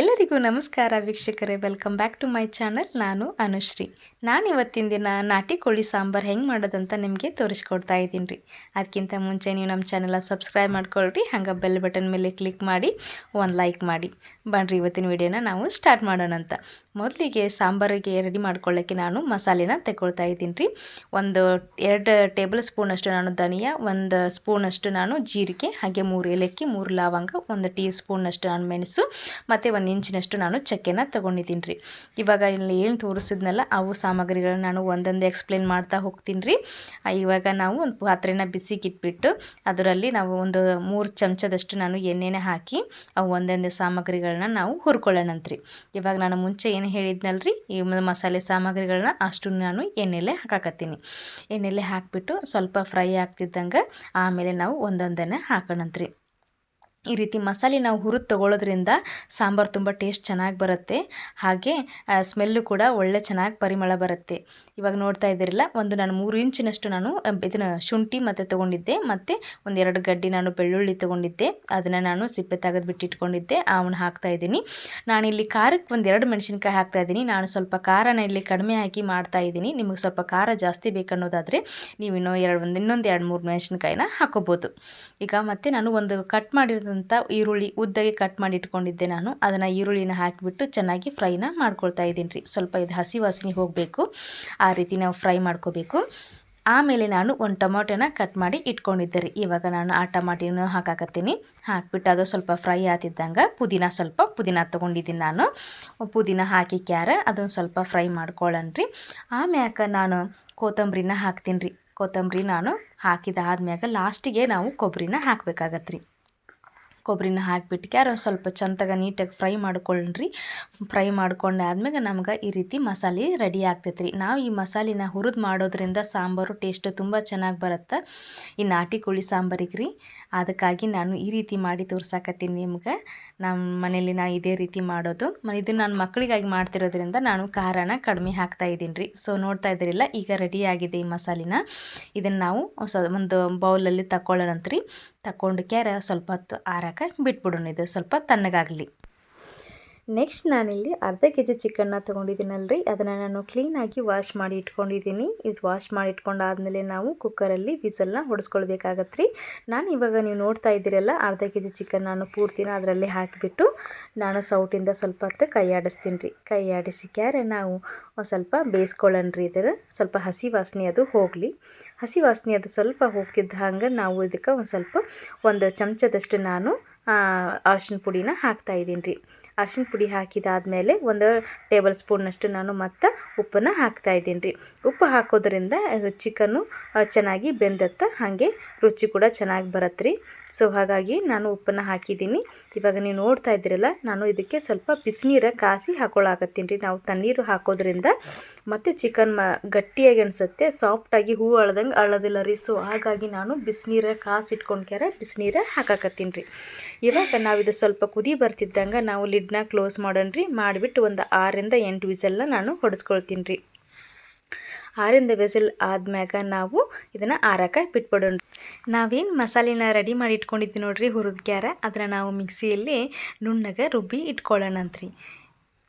ಎಲ್ಲರಿಗೂ ನಮಸ್ಕಾರ ವೀಕ್ಷಕರೇ welcome back to my channel ನಾನು ಅನುಶ್ರೀ. ನಾನು ಇವತ್ತಿನ ದಿನ ನಾಟಿ ಕೋಳಿ ಸಾಂಬಾರು ಹೆಂಗೆ ಮಾಡೋದಂತ ನಿಮಗೆ ತೋರಿಸ್ಕೊಡ್ತಾ ಇದ್ದೀನಿ ರೀ. ಅದಕ್ಕಿಂತ ಮುಂಚೆ ನೀವು ನಮ್ಮ ಚಾನಲ ಸಬ್ಸ್ಕ್ರೈಬ್ ಮಾಡ್ಕೊಳ್ರಿ, ಹಂಗೆ ಬೆಲ್ ಬಟನ್ ಮೇಲೆ ಕ್ಲಿಕ್ ಮಾಡಿ, ಒಂದು ಲೈಕ್ ಮಾಡಿ. ಬನ್ನಿರಿ ಇವತ್ತಿನ ವಿಡಿಯೋನ ನಾವು ಸ್ಟಾರ್ಟ್ ಮಾಡೋಣ ಅಂತ. ಮೊದಲಿಗೆ ಸಾಂಬಾರಿಗೆ ರೆಡಿ ಮಾಡ್ಕೊಳ್ಳೋಕ್ಕೆ ನಾನು ಮಸಾಲೆನ ತಗೊಳ್ತಾ ಇದ್ದೀನಿ ರೀ. ಒಂದು ಎರಡು ಟೇಬಲ್ ಸ್ಪೂನಷ್ಟು ನಾನು ಧನಿಯಾ, ಒಂದು ಸ್ಪೂನಷ್ಟು ನಾನು ಜೀರಿಗೆ, ಹಾಗೆ ಮೂರು ಏಲಕ್ಕಿ, ಮೂರು ಲವಂಗ, ಒಂದು ಟೀ ಸ್ಪೂನಷ್ಟು ನಾನು ಮೆಣಸು, ಮತ್ತು ಒಂದು ಇಂಚಿನಷ್ಟು ನಾನು ಚಕ್ಕೆನ ತೊಗೊಂಡಿದ್ದೀನಿ ರೀ ಇವಾಗ ಇಲ್ಲಿ ಏನು ತೋರಿಸಿದ್ನಲ್ಲ, ಅವು ಸಾಮಗ್ರಿಗಳನ್ನ ನಾನು ಒಂದೊಂದೇ ಎಕ್ಸ್ಪ್ಲೇನ್ ಮಾಡ್ತಾ ಹೋಗ್ತೀನಿ ರೀ ಇವಾಗ ನಾವು ಒಂದು ಪಾತ್ರೆನ ಬಿಸಿಗಿಟ್ಬಿಟ್ಟು ಅದರಲ್ಲಿ ನಾವು ಒಂದು ಮೂರು ಚಮಚದಷ್ಟು ನಾನು ಎಣ್ಣೆನ ಹಾಕಿ ಅವು ಒಂದೊಂದೇ ಸಾಮಗ್ರಿಗಳನ್ನ ನಾವು ಹುರ್ಕೊಳ್ಳೋಣಂತ್ರಿ ಇವಾಗ ನಾನು ಮುಂಚೆ ಏನು ಹೇಳಿದ್ನಲ್ಲ ರೀ ಈ ಮಸಾಲೆ ಸಾಮಗ್ರಿಗಳನ್ನ ಅಷ್ಟು ನಾನು ಎಣ್ಣೆಲೆ ಹಾಕಾಕತ್ತೀನಿ. ಎಣ್ಣೆಲೆ ಹಾಕಿಬಿಟ್ಟು ಸ್ವಲ್ಪ ಫ್ರೈ ಆಗ್ತಿದ್ದಂಗೆ ಆಮೇಲೆ ನಾವು ಒಂದೊಂದನ್ನೇ ಹಾಕೋಣಂತ್ರಿ. ಈ ರೀತಿ ಮಸಾಲೆ ನಾವು ಹುರಿದು ತಗೊಳ್ಳೋದ್ರಿಂದ ಸಾಂಬಾರು ತುಂಬ ಟೇಸ್ಟ್ ಚೆನ್ನಾಗಿ ಬರುತ್ತೆ. ಹಾಗೆ ಸ್ಮೆಲ್ಲು ಕೂಡ ಒಳ್ಳೆ ಚೆನ್ನಾಗಿ ಪರಿಮಳ ಬರುತ್ತೆ. ಇವಾಗ ನೋಡ್ತಾ ಇದ್ದೀರಲ್ಲ, ಒಂದು ನಾನು ಮೂರು ಇಂಚಿನಷ್ಟು ನಾನು ಇದನ್ನು ಶುಂಠಿ ಮತ್ತು ತೊಗೊಂಡಿದ್ದೆ. ಮತ್ತು ಒಂದೆರಡು ಗಡ್ಡಿ ನಾನು ಬೆಳ್ಳುಳ್ಳಿ ತೊಗೊಂಡಿದ್ದೆ. ಅದನ್ನು ನಾನು ಸಿಪ್ಪೆ ತೆಗೆದು ಬಿಟ್ಟಿಟ್ಕೊಂಡಿದ್ದೆ. ಅವನ್ನ ಹಾಕ್ತಾ ಇದ್ದೀನಿ. ಇಲ್ಲಿ ಖಾರಕ್ಕೆ ಒಂದೆರಡು ಮೆಣಸಿನ್ಕಾಯಿ ಹಾಕ್ತಾ ಇದ್ದೀನಿ. ನಾನು ಸ್ವಲ್ಪ ಖಾರನ ಇಲ್ಲಿ ಕಡಿಮೆ ಹಾಕಿ ಮಾಡ್ತಾ ಇದ್ದೀನಿ. ನಿಮಗೆ ಸ್ವಲ್ಪ ಖಾರ ಜಾಸ್ತಿ ಬೇಕನ್ನೋದಾದರೆ ನೀವು ಇನ್ನೂ ಎರಡು, ಒಂದು, ಇನ್ನೊಂದು ಎರಡು, ಮೂರು ಮೆಣಸಿನ್ಕಾಯಿನ ಹಾಕೋಬೋದು. ಈಗ ಮತ್ತೆ ನಾನು ಒಂದು ಕಟ್ ಮಾಡಿರೋದಂಥ ಈರುಳ್ಳಿ ಉದ್ದಗೆ ಕಟ್ ಮಾಡಿ ಇಟ್ಕೊಂಡಿದ್ದೆ ನಾನು. ಅದನ್ನು ಈರುಳ್ಳಿನ ಹಾಕಿಬಿಟ್ಟು ಚೆನ್ನಾಗಿ ಫ್ರೈನ ಮಾಡ್ಕೊಳ್ತಾ ಇದ್ದೀನಿ ರೀ. ಸ್ವಲ್ಪ ಇದು ಹಸಿ ವಾಸನೆ ಹೋಗಬೇಕು. ಆ ರೀತಿ ನಾವು ಫ್ರೈ ಮಾಡ್ಕೋಬೇಕು. ಆಮೇಲೆ ನಾನು ಒಂದು ಟೊಮೊಟೊನ ಕಟ್ ಮಾಡಿ ಇಟ್ಕೊಂಡಿದ್ದೆ ರೀ. ಇವಾಗ ನಾನು ಆ ಟಮಾಟಿನ ಹಾಕಾಕತ್ತೀನಿ. ಹಾಕಿಬಿಟ್ಟು ಅದು ಸ್ವಲ್ಪ ಫ್ರೈ ಆತಿದ್ದಂಗೆ ಪುದೀನ ಸ್ವಲ್ಪ ಪುದೀನ ತೊಗೊಂಡಿದ್ದೀನಿ ನಾನು. ಪುದೀನ ಹಾಕಿ ಕ್ಯಾರ, ಅದೊಂದು ಸ್ವಲ್ಪ ಫ್ರೈ ಮಾಡ್ಕೊಳ್ಳೋಣ್ರಿ ಆಮ್ಯಾಕ ನಾನು ಕೊತ್ತಂಬ್ರಿನ ಹಾಕ್ತೀನಿ ರೀ. ಕೊತ್ತಂಬರಿ ನಾನು ಹಾಕಿದ ಆದ್ಮ್ಯಾಗ ಲಾಸ್ಟಿಗೆ ನಾವು ಕೊಬ್ಬರಿನ ಹಾಕಬೇಕಾಗತ್ತೆ ರೀ ಕೊಬ್ಬರಿನ ಹಾಕಿಬಿಟ್ಟು ಕ್ಯಾರ ಸ್ವಲ್ಪ ಚಂದಾಗ ನೀಟಾಗಿ ಫ್ರೈ ಮಾಡ್ಕೊಳ್ಳ್ರಿ ಫ್ರೈ ಮಾಡ್ಕೊಂಡಾದ್ಮೇಲೆ ನಮ್ಗೆ ಈ ರೀತಿ ಮಸಾಲೆ ರೆಡಿ ಆಗ್ತೈತೆ ರೀ ನಾವು ಈ ಮಸಾಲಿನ ಹುರಿದು ಮಾಡೋದ್ರಿಂದ ಸಾಂಬಾರು ಟೇಸ್ಟ್ ತುಂಬ ಚೆನ್ನಾಗಿ ಬರುತ್ತೆ. ಈ ನಾಟಿ ಕೋಳಿ ಸಾಂಬಾರಿಗೆ ರೀ ಅದಕ್ಕಾಗಿ ನಾನು ಈ ರೀತಿ ಮಾಡಿ ತೋರ್ಸಾಕತ್ತೀನಿ ನಿಮ್ಗೆ. ನಮ್ಮ ಮನೇಲಿ ನಾ ಇದೇ ರೀತಿ ಮಾಡೋದು. ಇದು ನಾನು ಮಕ್ಕಳಿಗಾಗಿ ಮಾಡ್ತಿರೋದ್ರಿಂದ ನಾನು ಖಾರನ ಕಡಿಮೆ ಹಾಕ್ತಾ ಇದ್ದೀನಿ ರೀ. ಸೊ ನೋಡ್ತಾ ಇದ್ದೀರಿಲ್ಲ, ಈಗ ರೆಡಿ ಆಗಿದೆ ಈ ಮಸಾಲಿನ. ಇದನ್ನು ನಾವು ಒಂದು ಬೌಲಲ್ಲಿ ತಗೊಳ್ಳೋಣಂತ್ರಿ ತಗೊಂಡು ಕ್ಯಾರ ಸ್ವಲ್ಪ ಹೊತ್ತು ಆರಕ್ಕೆ ಬಿಟ್ಬಿಡೋಣ ಇದು. ಸ್ವಲ್ಪ ತಣ್ಣಗಾಗಲಿ. ನೆಕ್ಸ್ಟ್ ನಾನಿಲ್ಲಿ ಅರ್ಧ ಕೆ ಜಿ ಚಿಕನ್ನ ತೊಗೊಂಡಿದ್ದೀನಲ್ರಿ. ಅದನ್ನು ನಾನು ಕ್ಲೀನಾಗಿ ವಾಶ್ ಮಾಡಿ ಇಟ್ಕೊಂಡಿದ್ದೀನಿ. ಇದು ವಾಶ್ ಮಾಡಿ ಇಟ್ಕೊಂಡಾದಮೇಲೆ ನಾವು ಕುಕ್ಕರಲ್ಲಿ ವಿಸಲ್ನ ಹೊಡೆಸ್ಕೊಳ್ಬೇಕಾಗತ್ತೆ ರೀ ನಾನು ಇವಾಗ ನೀವು ನೋಡ್ತಾ ಇದ್ದೀರಲ್ಲ, ಅರ್ಧ ಕೆ ಜಿ ಚಿಕನ್ ನಾನು ಪೂರ್ತಿನ ಅದರಲ್ಲಿ ಹಾಕಿಬಿಟ್ಟು ನಾನು ಸೌಟಿಂದ ಸ್ವಲ್ಪ ಹೊತ್ತು ಕೈ ಆಡಿಸ್ತೀನಿ ರೀ ಕೈ ಆಡಿಸಿ ಕ್ಯಾರೆ, ನಾವು ಸ್ವಲ್ಪ ಬೇಯಿಸ್ಕೊಳ್ಳೋಣ ರೀ ಇದರ ಸ್ವಲ್ಪ ಹಸಿ ವಾಸನೆ ಅದು ಹೋಗಲಿ. ಹಸಿ ವಾಸನೆ ಅದು ಸ್ವಲ್ಪ ಹೋಗ್ತಿದ್ದ ಹಂಗೆ ನಾವು ಇದಕ್ಕೆ ಒಂದು ಸ್ವಲ್ಪ ಒಂದು ಚಮಚದಷ್ಟು ನಾನು ಅರ್ಶಿನ ಪುಡಿನ ಹಾಕ್ತಾ ಇದ್ದೀನಿ ರೀ. ಅರ್ಶಿನ ಪುಡಿ ಹಾಕಿದಾದ್ಮೇಲೆ ಒಂದು ಟೇಬಲ್ ಸ್ಪೂನ್ನಷ್ಟು ನಾನು ಮತ್ತು ಉಪ್ಪನ್ನು ಹಾಕ್ತಾ ಇದ್ದೀನಿ ರೀ. ಉಪ್ಪು ಹಾಕೋದ್ರಿಂದ ಚಿಕನ್ನು ಚೆನ್ನಾಗಿ ಬೆಂದತ್ತ ಹಾಗೆ ರುಚಿ ಕೂಡ ಚೆನ್ನಾಗಿ ಬರುತ್ತೆ ರೀ. ಸೊ, ಹಾಗಾಗಿ ನಾನು ಉಪ್ಪನ್ನು ಹಾಕಿದ್ದೀನಿ. ಇವಾಗ ನೀವು ನೋಡ್ತಾ ಇದ್ದೀರಲ್ಲ, ನಾನು ಇದಕ್ಕೆ ಸ್ವಲ್ಪ ಬಿಸಿನೀರ ಕಾಸಿ ಹಾಕೊಳ್ಳಾಕತ್ತೀನಿ ರೀ. ನಾವು ತಣ್ಣೀರು ಹಾಕೋದ್ರಿಂದ ಮತ್ತು ಚಿಕನ್ ಮ, ಗಟ್ಟಿಯಾಗಿ ಅನಿಸುತ್ತೆ, ಸಾಫ್ಟಾಗಿ ಹೂ ಅಳ್ದಂಗೆ ಅಳೋದಿಲ್ಲ ರೀ. ಸೊ, ಹಾಗಾಗಿ ನಾನು ಬಿಸಿನೀರ ಕಾಸಿ ಇಟ್ಕೊಂಡ್ಕ್ಯಾರ ಬಿಸಿನೀರ ಹಾಕಾಕತ್ತೀನಿ ರೀ. ಇವಾಗ ನಾವು ಇದು ಸ್ವಲ್ಪ ಕುದಿ ಬರ್ತಿದ್ದಂಗೆ ನಾವು ಲಿಡ್ನ ಕ್ಲೋಸ್ ಮಾಡೋಣ ರೀ ಮಾಡಿಬಿಟ್ಟು ಒಂದು ಆರರಿಂದ ಎಂಟು ವಿಸಲ್ನ ನಾನು ಹೊಡೆಸ್ಕೊಳ್ತೀನಿ ರೀ ಆರಿಂದ ವಿಸಿಲ್ ಆದ್ಮ್ಯಾಗ ನಾವು ಇದನ್ನು ಆರಕ್ಕೆ ಬಿಟ್ಬಿಡೋಣ ನಾವೇನು ಮಸಾಲೆನ ರೆಡಿ ಮಾಡಿ ಇಟ್ಕೊಂಡಿದ್ವಿ ನೋಡ್ರಿ ಹುರಿದ ಕ್ಯಾರ. ಅದನ್ನು ನಾವು ಮಿಕ್ಸಿಯಲ್ಲಿ ನುಣ್ಣಗೆ ರುಬ್ಬಿ ಇಟ್ಕೊಳ್ಳೋಣಂತ್ರಿ.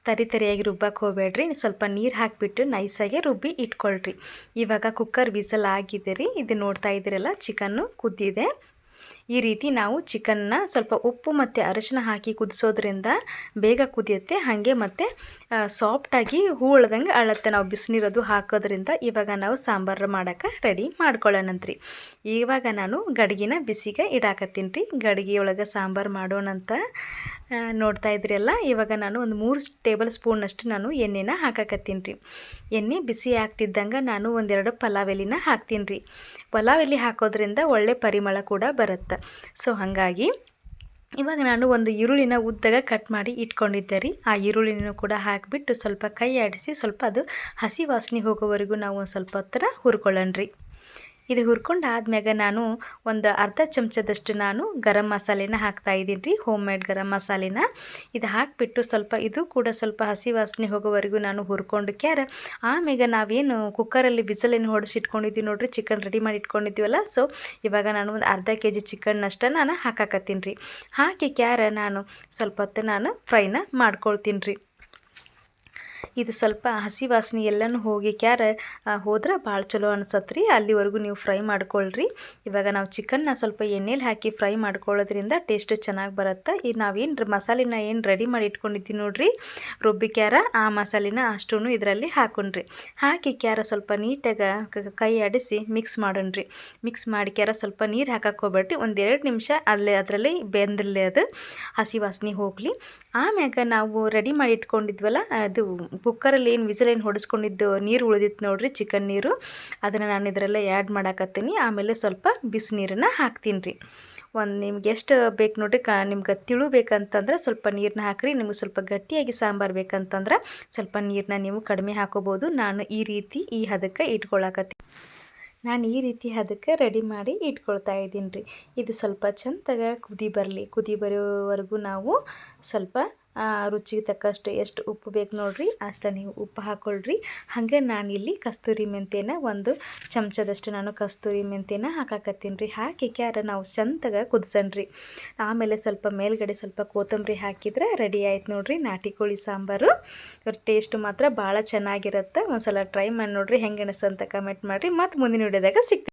ತರಿ ತರಿಯಾಗಿ ರುಬ್ಬಕ್ಕೆ ಹೋಗಬೇಡ್ರಿ. ಸ್ವಲ್ಪ ನೀರು ಹಾಕಿಬಿಟ್ಟು ನೈಸಾಗೆ ರುಬ್ಬಿ ಇಟ್ಕೊಳ್ರಿ. ಇವಾಗ ಕುಕ್ಕರ್ ವಿಸಲ್ ಆಗಿದೆ ರೀ ಇದು ನೋಡ್ತಾ ಇದ್ದೀರಲ್ಲ, ಚಿಕನ್ನು ಕುದ್ದಿದೆ. ಈ ರೀತಿ ನಾವು ಚಿಕನ್ನ ಸ್ವಲ್ಪ ಉಪ್ಪು ಮತ್ತು ಅರಿಶಿನ ಹಾಕಿ ಕುದಿಸೋದ್ರಿಂದ ಬೇಗ ಕುದಿಯುತ್ತೆ. ಹಾಗೆ ಮತ್ತು ಸಾಫ್ಟಾಗಿ ಹೂ ಉಳ್ದಂಗೆ ಅಳತ್ತೆ. ನಾವು ಬಿಸಿನೀರದು ಹಾಕೋದ್ರಿಂದ ಇವಾಗ ನಾವು ಸಾಂಬಾರು ಮಾಡೋಕೆ ರೆಡಿ ಮಾಡ್ಕೊಳ್ಳೋಣಂತ್ರಿ. ಇವಾಗ ನಾನು ಗಡ್ಗಿನ ಬಿಸಿಗೆ ಇಡಾಕತ್ತೀನಿ ರೀ. ಗಡ್ಗೆ ಒಳಗೆ ಸಾಂಬಾರು ಮಾಡೋಣಂತ ನೋಡ್ತಾ ಇದ್ರಲ್ಲ ಇವಾಗ ನಾನು ಒಂದು ಮೂರು ಟೇಬಲ್ ಸ್ಪೂನಷ್ಟು ನಾನು ಎಣ್ಣೆನ ಹಾಕಕತ್ತೀನಿ ರೀ. ಎಣ್ಣೆ ಬಿಸಿ ಆಗ್ತಿದ್ದಂಗೆ ನಾನು ಒಂದೆರಡು ಪಲಾವ್ ಎಲಿನ ಹಾಕ್ತೀನಿ ರೀ. ಪಲಾವ್ ಎಲಿ ಹಾಕೋದ್ರಿಂದ ಒಳ್ಳೆ ಪರಿಮಳ ಕೂಡ ಬರುತ್ತೆ. ಸೊ ಹಾಗಾಗಿ ಇವಾಗ ನಾನು ಒಂದು ಈರುಳ್ಳಿನ ಉದ್ದಗ ಕಟ್ ಮಾಡಿ ಇಟ್ಕೊಂಡಿದ್ದೆ ರೀ. ಆ ಈರುಳ್ಳಿನೂ ಕೂಡ ಹಾಕಿಬಿಟ್ಟು ಸ್ವಲ್ಪ ಕೈ ಆಡಿಸಿ ಸ್ವಲ್ಪ ಅದು ಹಸಿ ವಾಸನೆ ಹೋಗೋವರೆಗೂ ನಾವು ಒಂದು ಸ್ವಲ್ಪ ಹತ್ರ ಹುರ್ಕೊಳ್ಳೋಣ ರೀ. ಇದು ಹುರ್ಕೊಂಡು ಆದ್ಮ್ಯಾಗ ನಾನು ಒಂದು ಅರ್ಧ ಚಮಚದಷ್ಟು ನಾನು ಗರಂ ಮಸಾಲೆನ ಹಾಕ್ತಾ ಇದ್ದೀನಿ ರೀ ಹೋಮ್ ಮೇಡ್ ಗರಂ ಮಸಾಲೆನ. ಇದು ಹಾಕಿಬಿಟ್ಟು ಸ್ವಲ್ಪ, ಇದು ಕೂಡ ಸ್ವಲ್ಪ ಹಸಿ ವಾಸನೆ ಹೋಗೋವರೆಗೂ ನಾನು ಹುರ್ಕೊಂಡು ಕ್ಯಾರ, ಆಮ್ಯಾಗ ನಾವೇನು ಕುಕ್ಕರಲ್ಲಿ ಬಿಸಿಲೇನು ಹೊಡೆಸಿಟ್ಕೊಂಡಿದ್ದೀವಿ ನೋಡಿರಿ ಚಿಕನ್ ರೆಡಿ ಮಾಡಿ ಇಟ್ಕೊಂಡಿದ್ದೀವಲ್ಲ ಸೊ ಇವಾಗ ನಾನು ಒಂದು ಅರ್ಧ ಕೆ ಜಿ ಚಿಕನ್ನಷ್ಟ ನಾನು ಹಾಕಾಕತ್ತೀನಿ ರೀ. ಹಾಕಿ ಕ್ಯಾರ ನಾನು ಸ್ವಲ್ಪ ಹೊತ್ತು ನಾನು ಫ್ರೈನ ಮಾಡ್ಕೊಳ್ತೀನಿ ರೀ. ಇದು ಸ್ವಲ್ಪ ಹಸಿ ವಾಸನೆ ಎಲ್ಲನೂ ಹೋಗಿ ಕ್ಯಾರ ಹೋದ್ರೆ ಭಾಳ ಚಲೋ ಅನ್ಸತ್ತೆ ರೀ ಅಲ್ಲಿವರೆಗೂ ನೀವು ಫ್ರೈ ಮಾಡ್ಕೊಳ್ರಿ. ಇವಾಗ ನಾವು ಚಿಕನ್ನ ಸ್ವಲ್ಪ ಎಣ್ಣೆಲಿ ಹಾಕಿ ಫ್ರೈ ಮಾಡ್ಕೊಳ್ಳೋದ್ರಿಂದ ಟೇಸ್ಟ್ ಚೆನ್ನಾಗಿ ಬರುತ್ತೆ? ಈ ನಾವೇನು ಮಸಾಲೆನ ಏನು ರೆಡಿ ಮಾಡಿ ಇಟ್ಕೊಂಡಿದ್ದೀವಿ ನೋಡ್ರಿ? ರುಬ್ಬಿ ಕ್ಯಾರ, ಆ ಮಸಾಲೆನ ಅಷ್ಟೂ ಇದರಲ್ಲಿ ಹಾಕೊಂಡ್ರಿ. ಹಾಕಿ ಕ್ಯಾರ ಸ್ವಲ್ಪ ನೀಟಾಗಿ ಕೈ ಆಡಿಸಿ ಮಿಕ್ಸ್ ಮಾಡೋಣ್ರಿ. ಮಿಕ್ಸ್ ಮಾಡಿ ಕ್ಯಾರ ಸ್ವಲ್ಪ ನೀರು ಹಾಕಕ್ಕೆ ಹೋಗ್ಬೇಡ್ರಿ. ಒಂದೆರಡು ನಿಮಿಷ ಅಲ್ಲೇ, ಅದರಲ್ಲಿ ಬೆಂದಲ್ಲೇ ಅದು ಹಸಿ ವಾಸನೆ ಹೋಗಲಿ. ಆಮ್ಯಾಗ ನಾವು ರೆಡಿ ಮಾಡಿ ಇಟ್ಕೊಂಡಿದ್ವಲ್ಲ, ಅದು ಕುಕ್ಕರಲ್ಲಿ ಏನು ವಿಸಲ್ ಏನು ಹೊಡಿಸ್ಕೊಂಡಿದ್ದು ನೀರು ಉಳಿದಿತ್ತು ನೋಡಿರಿ, ಚಿಕನ್ ನೀರು. ಅದನ್ನು ನಾನು ಇದರಲ್ಲೇ ಆ್ಯಡ್ ಮಾಡಾಕತ್ತೀನಿ. ಆಮೇಲೆ ಸ್ವಲ್ಪ ಬಿಸಿನೀರನ್ನ ಹಾಕ್ತೀನಿ ರೀ. ಒಂದು ನಿಮ್ಗೆ ಎಷ್ಟು ಬೇಕು ನೋಡಿರಿ, ಕ ನಿಮ್ಗೆ ತಿಳು ಬೇಕಂತಂದ್ರೆ ಸ್ವಲ್ಪ ನೀರನ್ನ ಹಾಕಿರಿ. ನಿಮ್ಗೆ ಸ್ವಲ್ಪ ಗಟ್ಟಿಯಾಗಿ ಸಾಂಬಾರು ಬೇಕಂತಂದ್ರೆ ಸ್ವಲ್ಪ ನೀರನ್ನ ನೀವು ಕಡಿಮೆ ಹಾಕೋಬೋದು. ನಾನು ಈ ರೀತಿ ಈ ಹದಕ್ಕೆ ಇಟ್ಕೊಳಕತ್ತೀನಿ. ನಾನು ಈ ರೀತಿ ಅದಕ್ಕೆ ರೆಡಿ ಮಾಡಿ ಇಟ್ಕೊಳ್ತಾ ಇದ್ದೀನಿ ರೀ. ಇದು ಸ್ವಲ್ಪ ಚಂದಾಗ ಕುದಿ ಬರಲಿ. ಕುದಿ ಬರೋವರೆಗೂ ನಾವು ಸ್ವಲ್ಪ ರುಚಿಗೆ ತಕ್ಕಷ್ಟು ಎಷ್ಟು ಉಪ್ಪು ಬೇಕು ನೋಡಿರಿ, ಅಷ್ಟು ನೀವು ಉಪ್ಪು ಹಾಕ್ಕೊಳ್ರಿ ಹಾಗೆ ನಾನು ಇಲ್ಲಿ ಕಸ್ತೂರಿ ಮೆಂತ್ಯನ ಒಂದು ಚಮಚದಷ್ಟು ನಾನು ಕಸ್ತೂರಿ ಮೆಂತ್ಯನ ಹಾಕಾಕತ್ತೀನಿ ರೀ. ಹಾಕಿ ಕ್ಯಾರ ನಾವು ಚಂದಾಗ ಕುದಿಸಣ್ರಿ ಆಮೇಲೆ ಸ್ವಲ್ಪ ಮೇಲ್ಗಡೆ ಸ್ವಲ್ಪ ಕೊತ್ತಂಬರಿ ಹಾಕಿದ್ರೆ ರೆಡಿ ಆಯ್ತು ನೋಡಿರಿ. ನಾಟಿ ಕೋಳಿ ಸಾಂಬಾರು. ಟೇಸ್ಟ್ ಮಾತ್ರ ಭಾಳ ಚೆನ್ನಾಗಿರುತ್ತೆ. ಒಂದು ಸಲ ಟ್ರೈ ಮಾಡಿ ನೋಡಿರಿ ಹೆಂಗೆ ಅನಿಸ್ತಂತ ಕಮೆಂಟ್ ಮಾಡಿರಿ. ಮತ್ತು ಮುಂದಿನ ವಿಡಿಯೋದಾಗ ಸಿಗ್ತೀನಿ